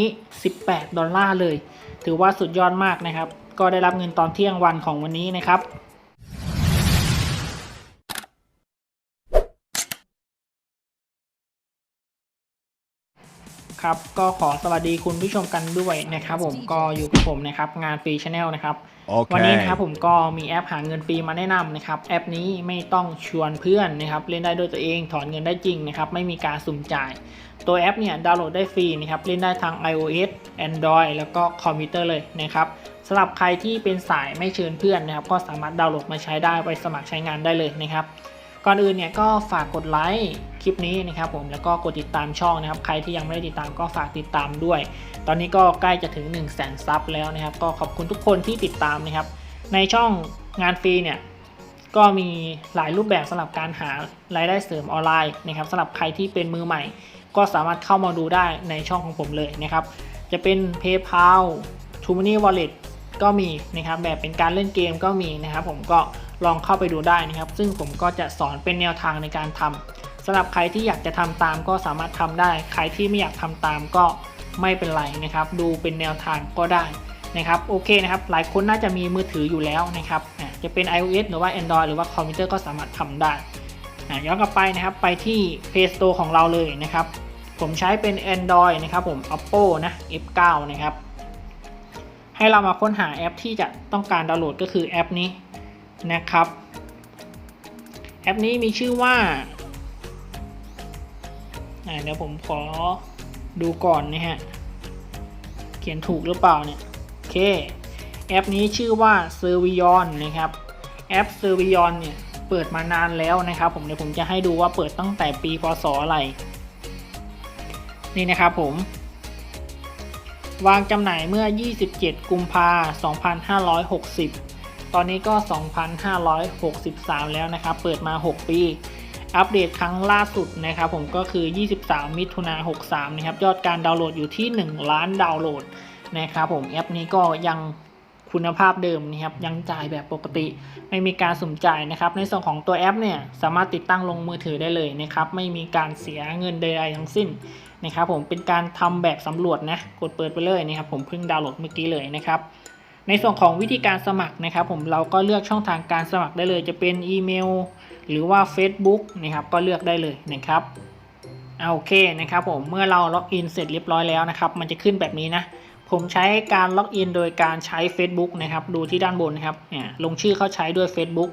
นี้ 18 ดอลลาร์เลย ถือว่าสุดยอดมากนะครับ ก็ได้รับเงินตอนเที่ยงวันของวันนี้นะครับ ครับก็ขอสวัสดีคุณผู้ชมกันด้วยนะครับผมก็อยู่กับผมนะครับงานฟรีชาแนลนะครับวันนี้นะครับผมก็มีแอปหาเงินฟรีมาแนะนำนะครับแอปนี้ไม่ต้องชวนเพื่อนนะครับเล่นได้ด้วยตัวเองถอนเงินได้จริงนะครับไม่มีการสุ่มจ่าย ตัวแอปเนี่ยดาวน์โหลดได้ฟรีนะครับเล่นได้ทั้ง iOS Android แล้วก็คอมพิวเตอร์เลยนะครับสำหรับใครที่เป็นสายไม่เชิญเพื่อนนะครับก็สามารถดาวน์โหลดมาใช้ได้ไปสมัครใช้งานได้เลยนะครับก่อนอื่นเนี่ยก็ฝากกดไลค์ คลิปนี้นะครับผมแล้วก็กดติดตามช่องนะครับ ใครที่ยังไม่ได้ติดตามก็ฝากติดตามด้วย ตอนนี้ก็ใกล้จะถึง 1 0 0 0 0แสนซับแล้วนะครับ ก็ขอบคุณทุกคนที่ติดตามนะครับ ในช่องงานฟรีเนี่ยก็มีหลายรูปแบบสำหรับการหารายได้เสริมออนไลน์นะครับสำหรับใครที่เป็นมือใหม่ ก็สามารถเข้ามาดูได้ในช่องของผมเลยนะครับ จะเป็น PayPal t o m o n e y Wallet ก็มีนะครับแบบเป็นการเล่นเกมก็มีนะครับ ผมก็ลองเข้าไปดูได้นะครับ ซึ่งผมก็จะสอนเป็นแนวทางในการทำ สำหรับใครที่อยากจะทำตามก็สามารถทำได้ ใครที่ไม่อยากทำตามก็ไม่เป็นไรนะครับ ดูเป็นแนวทางก็ได้นะครับโอเคนะครับหลายคนน่าจะมีมือถืออยู่แล้วนะครับจะเป็น iOS หรือว่า Android หรือว่าคอมพิวเตอร์ก็สามารถทำได้ย้อนกลับไปนะครับไปที่ Play Store ของเราเลยนะครับ ผมใช้เป็น Android นะครับผม Oppo นะ F9 นะครับ ให้เรามาค้นหาแอปที่จะต้องการดาวน์โหลดก็คือแอปนี้นะครับ แอปนี้มีชื่อว่า เดี๋ยวผมขอดูก่อนนะฮะ เขียนถูกหรือเปล่าเนี่ย โอเค แอปนี้ชื่อว่า s e r v i o n นะครับ แอป s e r v i o n เนี่ย เปิดมานานแล้วนะครับ ผมเดี๋ยวผมจะให้ดูว่าเปิดตั้งแต่ปีพศอะไร นี่นะครับผม วางจำหน่ายเมื่อ 27 กุมภา2560 ตอนนี้ก็ 2563 แล้วนะครับ เปิดมา 6 ปี อัปเดตครั้งล่าสุดนะครับผมก็คือ 23 มิถุนา63 นะครับ ยอดการดาวน์โหลดอยู่ที่ 1 ล้านดาวน์โหลดนะครับผมแอปนี้ก็ยังคุณภาพเดิมนะครับยังจ่ายแบบปกติ ไม่มีการสุ่มจ่ายนะครับ ในส่วนของตัวแอปเนี่ยสามารถติดตั้งลงมือถือได้เลยนะครับ ไม่มีการเสียเงินใดๆทั้งสิ้นนะครับผมเป็นการทำแบบสำรวจนะกดเปิดไปเลยนะครับผมเพิ่งดาวน์โหลดเมื่อกี้เลยนะครับ ในส่วนของวิธีการสมัครนะครับ ผมเราก็เลือกช่องทางการสมัครได้เลย จะเป็นอีเมล หรือว่า Facebook นะครับ ก็เลือกได้เลยนะครับเอาโอเคนะครับผมเมื่อเราล็อกอินเสร็จเรียบร้อยแล้วนะครับ มันจะขึ้นแบบนี้นะ ผมใช้การล็อกอินโดยการใช้ Facebook นะครับ ดูที่ด้านบนนะครับเนี่ยลงชื่อเข้าใช้ด้วย Facebook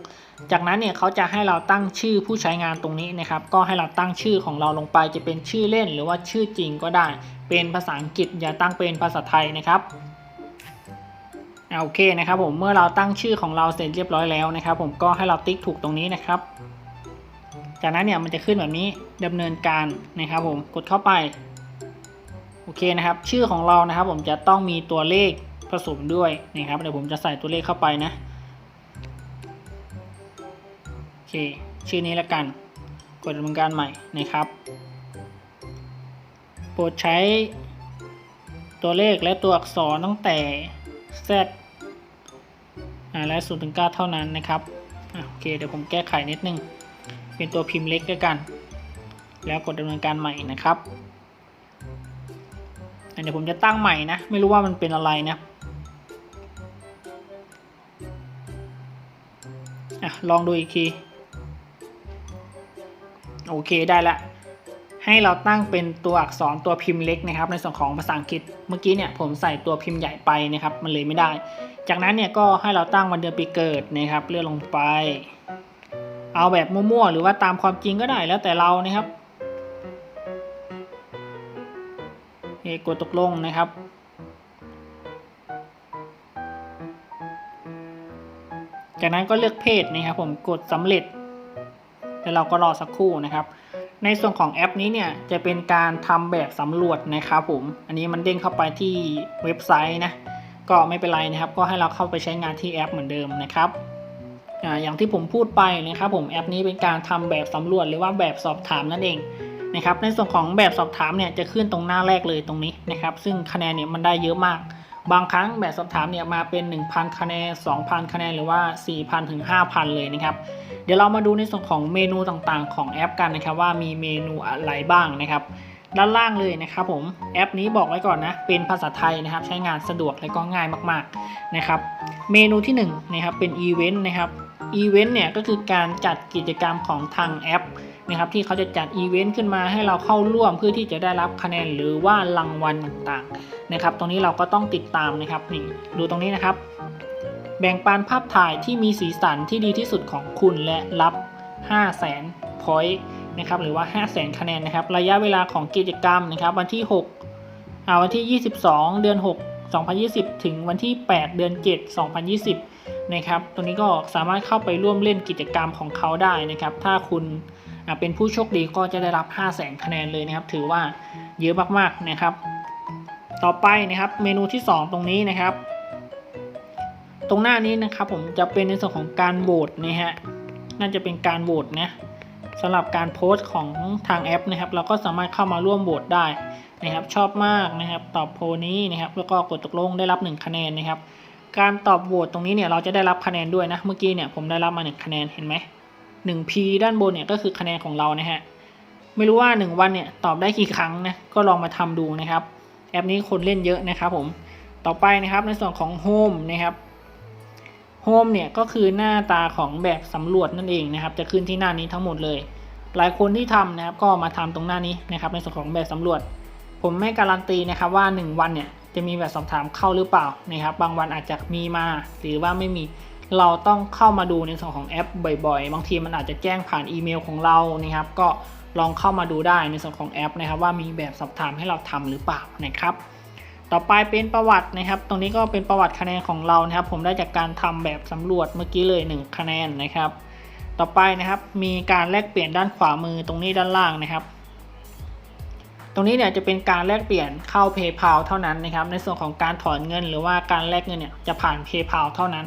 จากนั้นเนี่ยเขาจะให้เราตั้งชื่อผู้ใช้งานตรงนี้นะครับ ก็ให้เราตั้งชื่อของเราลงไปจะเป็นชื่อเล่น หรือว่าชื่อจริงก็ได้ เป็นภาษาอังกฤษอย่าตั้งเป็นภาษาไทยนะครับ โอเคนะครับผมเมื่อเราตั้งชื่อของเราเสร็จเรียบร้อยแล้วนะครับ ผมก็ให้เราติ๊กถูกตรงนี้นะครับ จากนั้นเนี่ยมันจะขึ้นแบบนี้ดำเนินการนะครับ ผมกดเข้าไปโอเคนะครับ ชื่อของเรานะครับ ผมจะต้องมีตัวเลขผสมด้วยนะครับเดี๋ยวผมจะใส่ตัวเลขเข้าไปนะโอเค ชื่อนี้แล้วกัน กดดำเนินการใหม่นะครับ โปรดใช้ตัวเลขและตัวอักษรตั้งแต่ Z อ่าและ0ถึง9เท่านั้นนะครับอโอเคเดี๋ยวผมแก้ไขนิดนึง เป็นตัวพิมพ์เล็กด้วยกัน แล้วกดดำเนินการใหม่นะครับเดี๋ยวผมจะตั้งใหม่นะ ไม่รู้ว่ามันเป็นอะไรนะอะลองดูอีกที โอเคได้ละ ให้เราตั้งเป็นตัวอักษรตัวพิมพ์เล็กนะครับ ในส่วนของภาษาอังกฤษเมื่อกี้เนี่ยผมใส่ตัวพิมพ์ใหญ่ไปนะครับ มันเลยไม่ได้ จากนั้นเนี่ยก็ให้เราตั้งวันเดือนปีเกิดนะครับ เลื่อนลงไป เอาแบบมั่วๆหรือว่าตามความจริงก็ได้แล้วแต่เรานะครับโอกดตกลงนะครับจากนั้นก็เลือกเพศนะครับผมกดสำเร็จ แล้วเราก็รอสักครู่นะครับ ในส่วนของแอปนี้เนี่ยจะเป็นการทำแบบสำรวจนะครับผม อันนี้มันเด้งเข้าไปที่เว็บไซต์นะ ก็ไม่เป็นไรนะครับ ก็ให้เราเข้าไปใช้งานที่แอปเหมือนเดิมนะครับอย่างที่ผมพูดไปนะครับผมแอปนี้เป็นการทำแบบสำรวจหรือว่าแบบสอบถามนั่นเองนะครับ ในส่วนของแบบสอบถามเนี่ยจะขึ้นตรงหน้าแรกเลยตรงนี้นะครับ ซึ่งคะแนนเนี่ยมันได้เยอะมาก บางครั้งแบบสอบถามเนี่ยมาเป็น 1,000 คะแนน 2,000 คะแนน หรือว่า 4,000 ถึง 5,000 เลยนะครับ เดี๋ยวเรามาดูในส่วนของเมนูต่างๆ ของแอปกันนะครับ ว่ามีเมนูอะไรบ้างนะครับ ด้านล่างเลยนะครับผม แอปนี้บอกไว้ก่อนนะ เป็นภาษาไทยนะครับ ใช้งานสะดวกและก็ง่ายมากๆนะครับ เมนูที่1นงนะครับ เป็นอีเวนต์นะครับ อีเวนต์เนี่ยก็คือการจัดกิจกรรมของทางแอป นะครับที่เขาจะจัดอีเวนต์ขึ้นมาให้เราเข้าร่วมเพื่อที่จะได้รับคะแนนหรือว่ารางวัลต่างๆนะครับ ตรงนี้เราก็ต้องติดตามนะครับนี่ดูตรงนี้นะครับ แบ่งปันภาพถ่ายที่มีสีสันที่ดีที่สุดของคุณและรับ 5 0 0 0 0 0 point นะครับหรือว่า 5 0 0 0 0 0 คะแนนนะครับ ระยะเวลาของกิจกรรมนะครับ วันที่6อ่าวันที่ 22 เดือน 6 2020 ถึงวันที่ 8 เดือน 7 2020 นะครับ ตรงนี้ก็สามารถเข้าไปร่วมเล่นกิจกรรมของเขาได้นะครับ ถ้าคุณอ่า เป็นผู้โชคดีก็จะได้รับ 5 0 0 0 0 0คะแนนเลยนะครับ ถือว่าเยอะมากๆนะครับ ต่อไปนะครับเมนูที่ 2 ตรงนี้นะครับ ตรงหน้านี้นะครับผมจะเป็นในส่วนของการโหวตนะฮะน่าจะเป็นการโหวตนะสำหรับการโพสต์ของทางแอปนะครับ เราก็สามารถเข้ามาร่วมโหวตได้นะครับ ชอบมากนะครับ ตอบโพนี้นะครับ แล้วก็กดตกลงได้รับ 1 คะแนนนะครับ การตอบโหวตตรงนี้เนี่ยเราจะได้รับคะแนนด้วยนะ เมื่อกี้เนี่ยผมได้รับมา 1 คะแนนเห็นไหม 1P ด้านบนเนี่ยก็คือคะแนนของเรานะฮะไม่รู้ว่า 1 วันเนี่ยตอบได้กี่ครั้งนะก็ลองมาทำดูนะครับ แอปนี้คนเล่นเยอะนะครับผมต่อไปนะครับในส่วนของ Home นะครับโฮมเนี่ยก็คือหน้าตาของแบบสำรวจนั่นเองนะครับ จะขึ้นที่หน้านี้ทั้งหมดเลย หลายคนที่ทำนะครับก็มาทำตรงหน้านี้นะครับ ในส่วนของแบบสำรวจ ผมไม่การันตีนะครับว่า 1 วันเนี่ยจะมีแบบสอบถามเข้าหรือเปล่านะครับ บางวันอาจจะมีมาหรือว่าไม่มี เราต้องเข้ามาดูในส่วนของแอปบ่อยๆ บางทีมันอาจจะแจ้งผ่านอีเมลของเรานะครับ ก็ลองเข้ามาดูได้ในส่วนของแอปนะครับ ว่ามีแบบสอบถามให้เราทำหรือเปล่านะครับ ต่อไปเป็นประวัตินะครับ ตรงนี้ก็เป็นประวัติคะแนนของเรานะครับ ผมได้จากการทำแบบสำรวจเมื่อกี้เลย 1 คะแนนนะครับ ต่อไปนะครับ มีการแลกเปลี่ยนด้านขวามือตรงนี้ด้านล่างนะครับตรงนี้เนี่ยจะเป็นการแลกเปลี่ยนเข้า PayPal เท่านั้นนะครับ ในส่วนของการถอนเงินหรือว่าการแลกเงินเนี่ยจะผ่าน PayPal เท่านั้น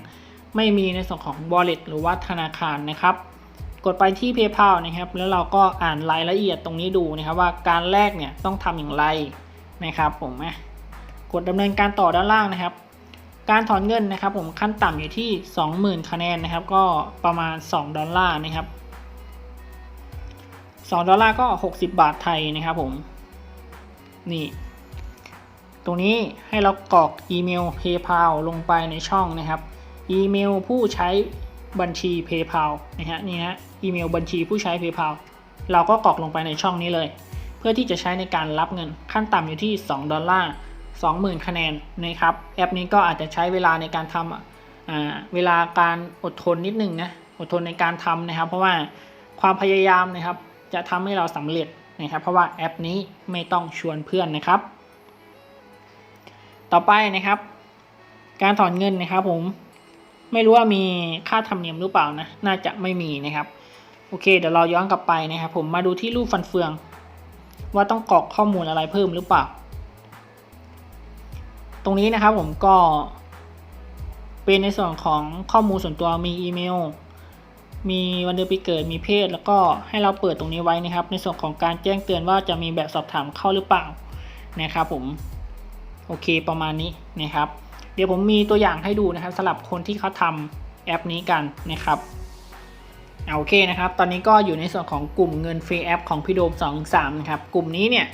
ไม่มีในส่วนของ Wallet หรือว่าธนาคารนะครับ กดไปที่ PayPal นะครับ แล้วเราก็อ่านรายละเอียดตรงนี้ดูนะครับว่าการแลกเนี่ยต้องทำอย่างไรนะครับผมนะกดดำเนินการต่อด้านล่างนะครับ การถอนเงินนะครับผมขั้นต่ำอยู่ที่ 20,000 คะแนนนะครับ ก็ประมาณ 2 ดอลลาร์นะครับ 2 ดอลลาร์ก็ 60 บาทไทยนะครับผม นี่ ตรงนี้ให้เรากรอกอีเมล PayPal ลงไปในช่องนะครับ อีเมลผู้ใช้บัญชี PayPal นะฮะนี่ฮะอีเมลบัญชีผู้ใช้ PayPal เราก็กรอกลงไปในช่องนี้เลย เพื่อที่จะใช้ในการรับเงินขั้นต่ำอยู่ที่ 2 ดอลลาร์ 20,000 คะแนนนะครับ แอปนี้ก็อาจจะใช้เวลาในการทำเวลาการอดทนนิดนึงนะอดทนในการทำนะครับ เพราะว่าความพยายามนะครับ จะทำให้เราสำเร็จนะครับ เพราะว่าแอปนี้ไม่ต้องชวนเพื่อนนะครับ ต่อไปนะครับ การถอนเงินนะครับผม ไม่รู้ว่ามีค่าธรรมเนียมหรือเปล่านะ น่าจะไม่มีนะครับ โอเค เดี๋ยวเราย้อนกลับไปนะครับ ผมมาดูที่รูปฟันเฟือง ว่าต้องกรอกข้อมูลอะไรเพิ่มหรือเปล่า ตรงนี้นะครับผมก็ เป็นในส่วนของข้อมูลส่วนตัวมีอีเมล มีวันเดือนปีเกิดมีเพศ แล้วก็ให้เราเปิดตรงนี้ไว้นะครับ ในส่วนของการแจ้งเตือนว่าจะมีแบบสอบถามเข้าหรือเปล่านะครับผม โอเคประมาณนี้นะครับ เดี๋ยวผมมีตัวอย่างให้ดูนะครับสำหรับคนที่เขาทำแอปนี้กันนะครับเอาโอเคนะครับ ตอนนี้ก็อยู่ในส่วนของกลุ่มเงินฟรีแอปของพี่โดม2 3นะครับกลุ่มนี้เนี่ย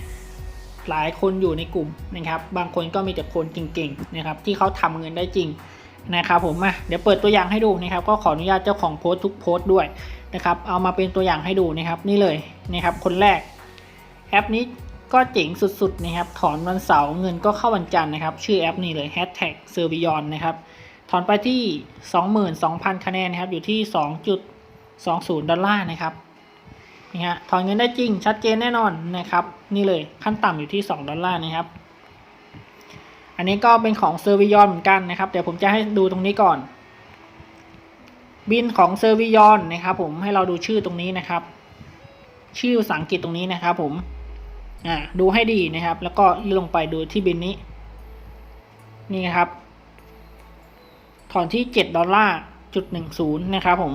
หลายคนอยู่ในกลุ่มนะครับ บางคนก็มีแต่คนเก่งๆนะครับที่เขาทำเงินได้จริงนะครับผมมาเดี๋ยวเปิดตัวอย่างให้ดูนะครับ ก็ขออนุญาตเจ้าของโพสต์ทุกโพสต์ด้วยนะครับ เอามาเป็นตัวอย่างให้ดูนะครับนี่เลยนะครับ คนแรกแอปนี้ ก็เจ๋งสุดๆนะครับ ถอนวันเสาร์เงินก็เข้าวันจันทร์นะครับ ชื่อแอปนี้เลย hashtag s e r v i o n นะครับ ถอนไปที่ 22,000 คะแนนนะครับ อยู่ที่ 2.20 ดอลลาร์นะครับ นี่ฮะ ถอนเงินได้จริง ชัดเจนแน่นอนนะครับ นี่เลยขั้นต่ำอยู่ที่ 2 ดอลลาร์นะครับ อันนี้ก็เป็นของเซอร์วิยอนเหมือนกันนะครับ เดี๋ยวผมจะให้ดูตรงนี้ก่อน บินของเซอร์วิยอนนะครับผม ให้เราดูชื่อตรงนี้นะครับ ชื่อภาษาอังกฤษตรงนี้นะครับผม อ่าดูให้ดีนะครับ แล้วก็ลงไปดูที่บินนี้ นี่ครับถอนที่ 7 ดอลลาร์จุดหนึ่งศูนย์นะครับผม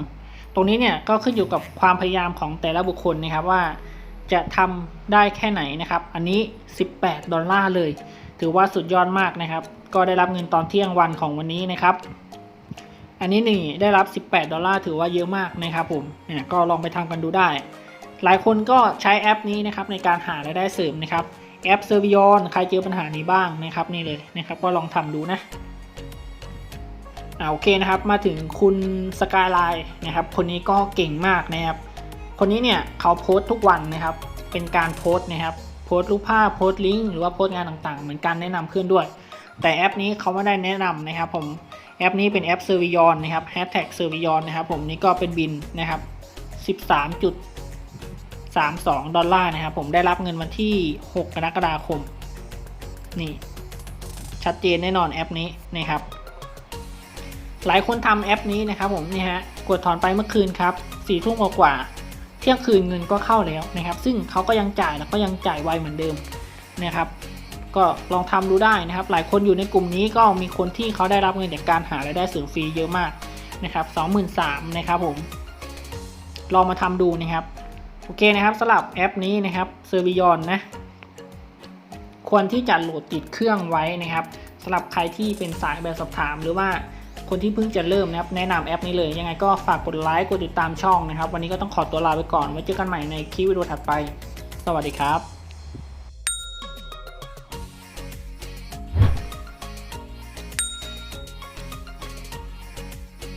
ตรงนี้เนี่ยก็ขึ้นอยู่กับความพยายามของแต่ละบุคคลนะครับว่าจะทำได้แค่ไหนนะครับ อันนี้ 18 ดอลลาร์เลย ถือว่าสุดยอดมากนะครับ ก็ได้รับเงินตอนเที่ยงวันของวันนี้นะครับ อันนี้นี่ได้รับ 18 ดอลลาร์ถือว่าเยอะมากนะครับผมเนี่ยก็ลองไปทำกันดูได้ หลายคนก็ใช้แอปนี้นะครับในการหารายได้เสริมนะครับแอปเซอร์ i ิ n ใครเจอปัญหานี้บ้างนะครับนี่เลยนะครับก็ลองทำดูนะอ่าโอเคนะครับมาถึงคุณสกายไลน์นะครับคนนี้ก็เก่งมากนะครับคนนี้เนี่ยเขาโพสต์ทุกวันนะครับเป็นการโพสต์นะครับโพสต์รูปภาพโพสต์ลิงก์หรือว่าโพสต์งานต่างๆ เหมือนการแนะนำเพื่อนด้วย แต่แอปนี้เขาไม่ได้แนะนำนะครับผมแอปนี้เป็นแอป s e r v i o n นะครับ Hashtag s e r v i o n นะครับผมนี่ก็เป็นบินนะครับ 32 ดอลลาร์นะครับ ผมได้รับเงินวันที่ 6 กรกฎาคม นี่ชัดเจนแน่นอนแอปนี้นะครับ หลายคนทำแอปนี้นะครับ ผมนี่ฮะกดถอนไปเมื่อคืนครับสี่ทุ่มกว่าเที่ยงคืนเงินก็เข้าแล้วนะครับ ซึ่งเขาก็ยังจ่ายแล้วก็ยังจ่ายไวเหมือนเดิมนะครับ ก็ลองทำดูได้นะครับ หลายคนอยู่ในกลุ่มนี้ก็มีคนที่เขาได้รับเงินจากการหารายได้เสริมฟรีเยอะมากนะครับสองหมื่นสามนะครับผม ลองมาทำดูนะครับ โอเคนะครับสำหรับแอปนี้นะครับเซอร์วิยอนนะควรที่จะโหลดติดเครื่องไว้นะครับสำหรับใครที่เป็นสายแบบสอบถาม หรือว่าคนที่เพิ่งจะเริ่มนะครับแนะนำแอปนี้เลย ยังไงก็ฝากกดไลค์กดติดตามช่องนะครับ วันนี้ก็ต้องขอตัวลาไปก่อนไว้เจอกันใหม่ในคลิปวิดีโอถัดไป สวัสดีครับ